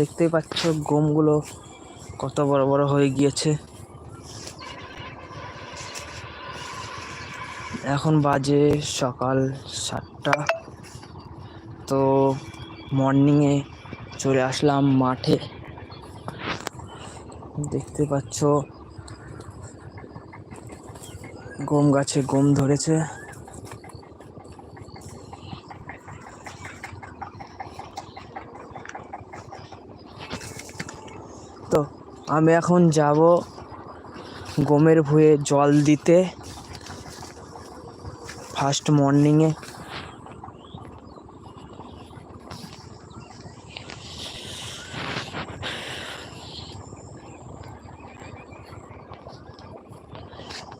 দেখতেই পাচ্ছ, গমগুলো কত বড় বড় হয়ে গিয়েছে। এখন বাজে সকাল সাতটা। তো মর্নিংয়ে চলে আসলাম মাঠে। দেখতে পাচ্ছ, গম গাছে গম ধরেছে তো আমি এখন যাব গমের ভুঁয়ে জল দিতে। ফার্স্ট মর্নিংয়ে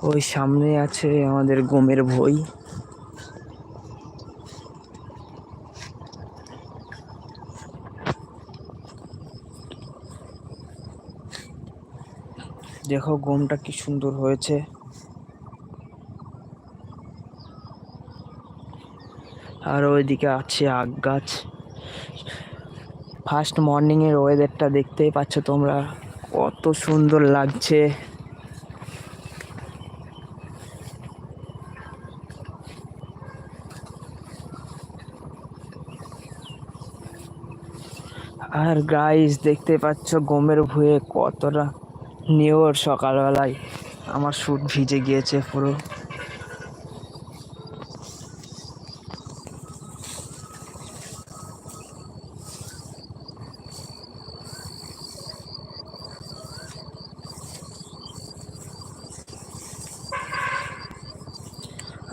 ওই সামনে আছে আমাদের গমের ভই। দেখো গমটা কি সুন্দর হয়েছে। আর ওইদিকে আছে আগ গাছ। ফার্স্ট মর্নিং এর ওয়েদারটা দেখতেই পাচ্ছ তোমরা। কত সুন্দর লাগছে। আর গাইস দেখতে পাচ্ছ গমের ভুঁয়ে কতটা নিওর সকালবেলায় আমার স্যুট ভিজে গিয়েছে পুরো।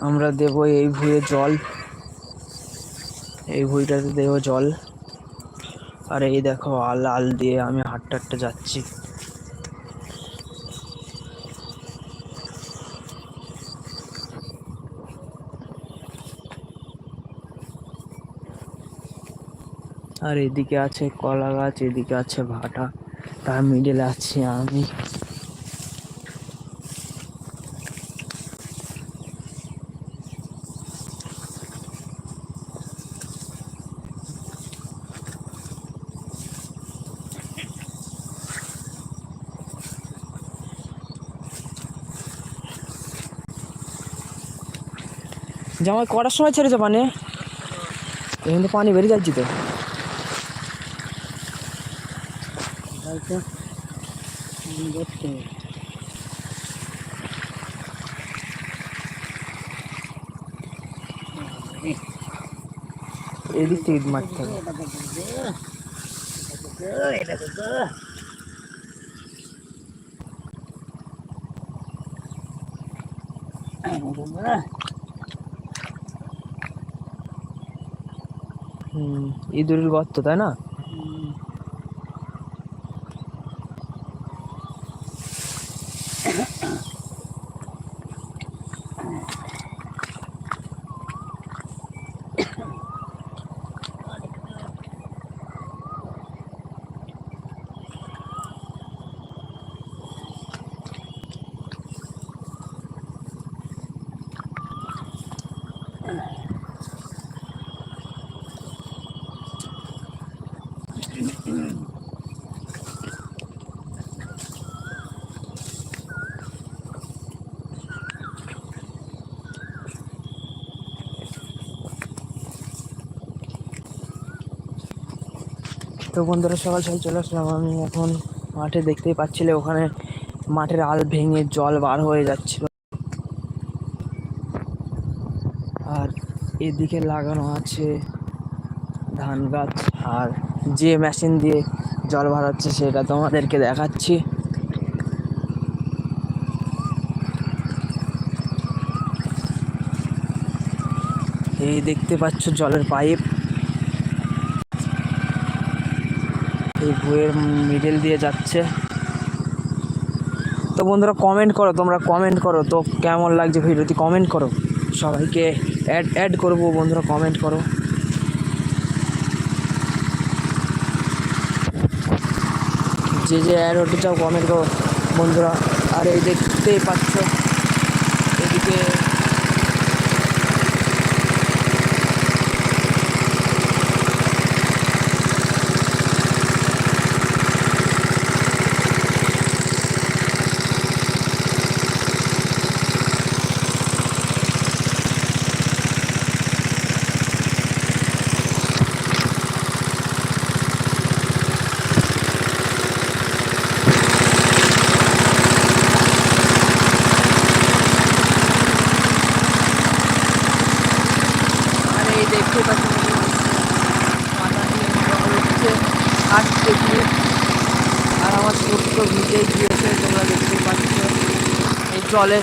আমরা দেব এই ভুঁয়ে জল। এই ভুঁইটাতে দেব জল। আর এই দেখো আল আল দিয়ে আমি হাঁটতে হাঁটতে যাচ্ছি। আর এদিকে আছে কলা গাছ, এদিকে আছে ভাটা। তার মিডলে আছি আমি। জামাই, কটার সময় ছেড়েছে পানি? এখানে তো পানি বেরিয়ে যাচ্ছি তো। এদিক থেকে মারতে হবে হুম ইঁদুরের গর্ত তাই না? তো বন্ধুরা সকাল সকাল চলে আসলাম। আমি এখন মাঠে দেখতেই পাচ্ছিলে, ওখানে মাঠের আল ভেঙে জল বার হয়ে যাচ্ছিল। আর এদিকে লাগানো আছে ধান গাছ, আর যে মেশিন দিয়ে জল ভরাচ্ছে সেটা তোমাদেরকে দেখাচ্ছি। এই দেখতে পাচ্ছ জলের পাইপ। এই বইয়ের মিডল দিয়ে যাচ্ছে। তো বন্ধুরা কমেন্ট করো, তোমরা কমেন্ট করো, তো কেমন লাগছে ভিডিওটি কমেন্ট করো। সবাইকে অ্যাড অ্যাড করব বন্ধুরা কমেন্ট করো। যে যে অ্যাড হতে চাও কমেন্ট করো। বন্ধুরা, আর এই দেখতেই পাচ্ছ গাছের পাতা নিয়ে নেওয়া হচ্ছে আট কেজি আর আমার সমস্ত ভিজে গিয়েছে তোমরা দেখতে পাচ্ছ এই জলে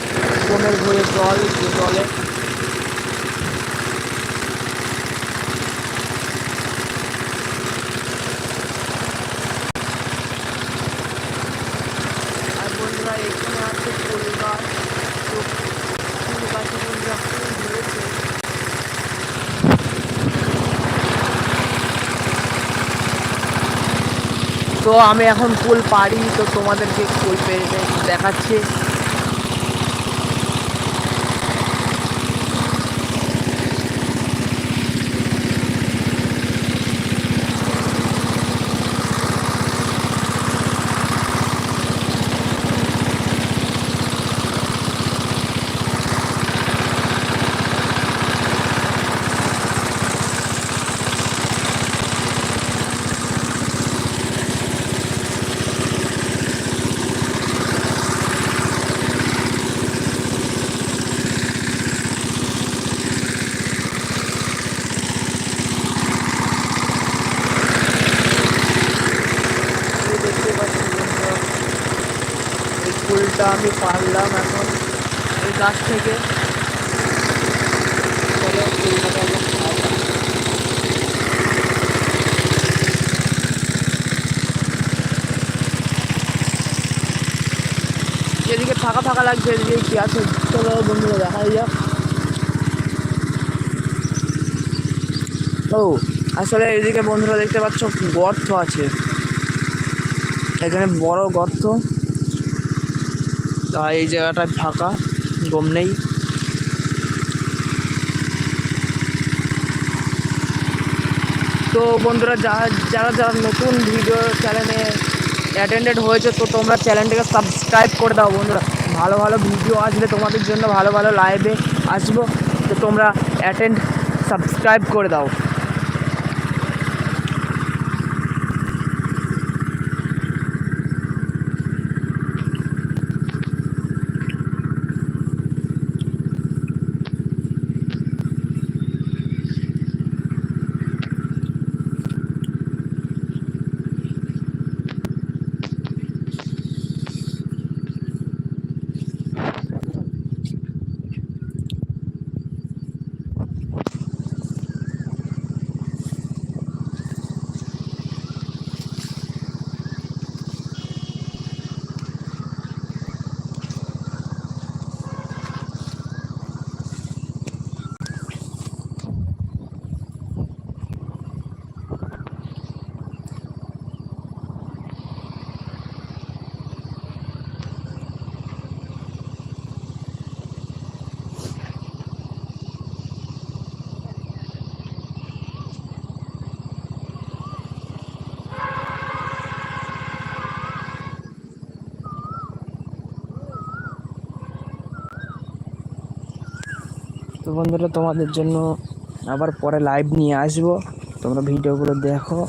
কোমের ঘুরে জল যে জলে তো আমি এখন ফুল পারি তো তোমাদেরকে ফুল পেরে দেখাচ্ছি এই দেখতে পাচ্ছি বন্ধুরা এই ফুলটা আমি পারলাম এখন এই গাছ থেকে। এদিকে ফাঁকা ফাঁকা লাগছে এদিকে কি আছে? চলো বন্ধুরা দেখা যাক। ও, আসলে এদিকে বন্ধুরা দেখতে পাচ্ছ, গর্ত আছে। এখানে বড় গর্ত। তা এই জায়গাটা ফাঁকা, গম নেই। তো বন্ধুরা, যারা যারা যারা নতুন ভিডিও চ্যানেলে অ্যাটেন্ডেড হয়েছে, তো তোমরা চ্যানেলটাকে সাবস্ক্রাইব করে দাও বন্ধুরা। ভালো ভালো ভিডিও আসবে তোমাদের জন্য, ভালো ভালো লাইভে আসব। তো তোমরা অ্যাটেন্ড সাবস্ক্রাইব করে দাও। তো বন্ধুরা, তোমাদের জন্য আবার পরে লাইভ নিয়ে আসব। তোমরা ভিডিওগুলো দেখো,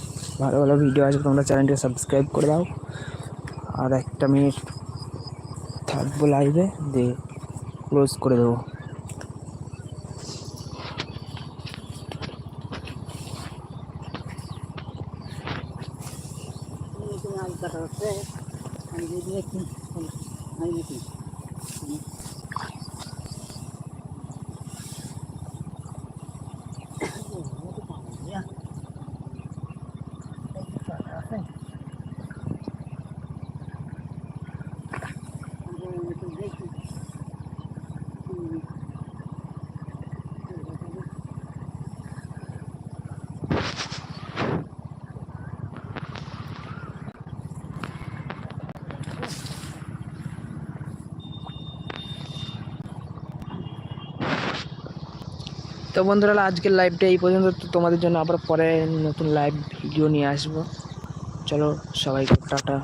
ভালো ভালো ভিডিও আসবে, তোমরা চ্যানেলটা সাবস্ক্রাইব করে দাও। আর একটা মিনিট থাকব লাইভে দিয়ে ক্লোজ করে দেবো। তো বন্ধুরা, আজকের লাইভটা এই পর্যন্ত। তো তোমাদের জন্য আবার পরে নতুন লাইভ ভিডিও নিয়ে আসব। চলো, সবাইকে টাটা।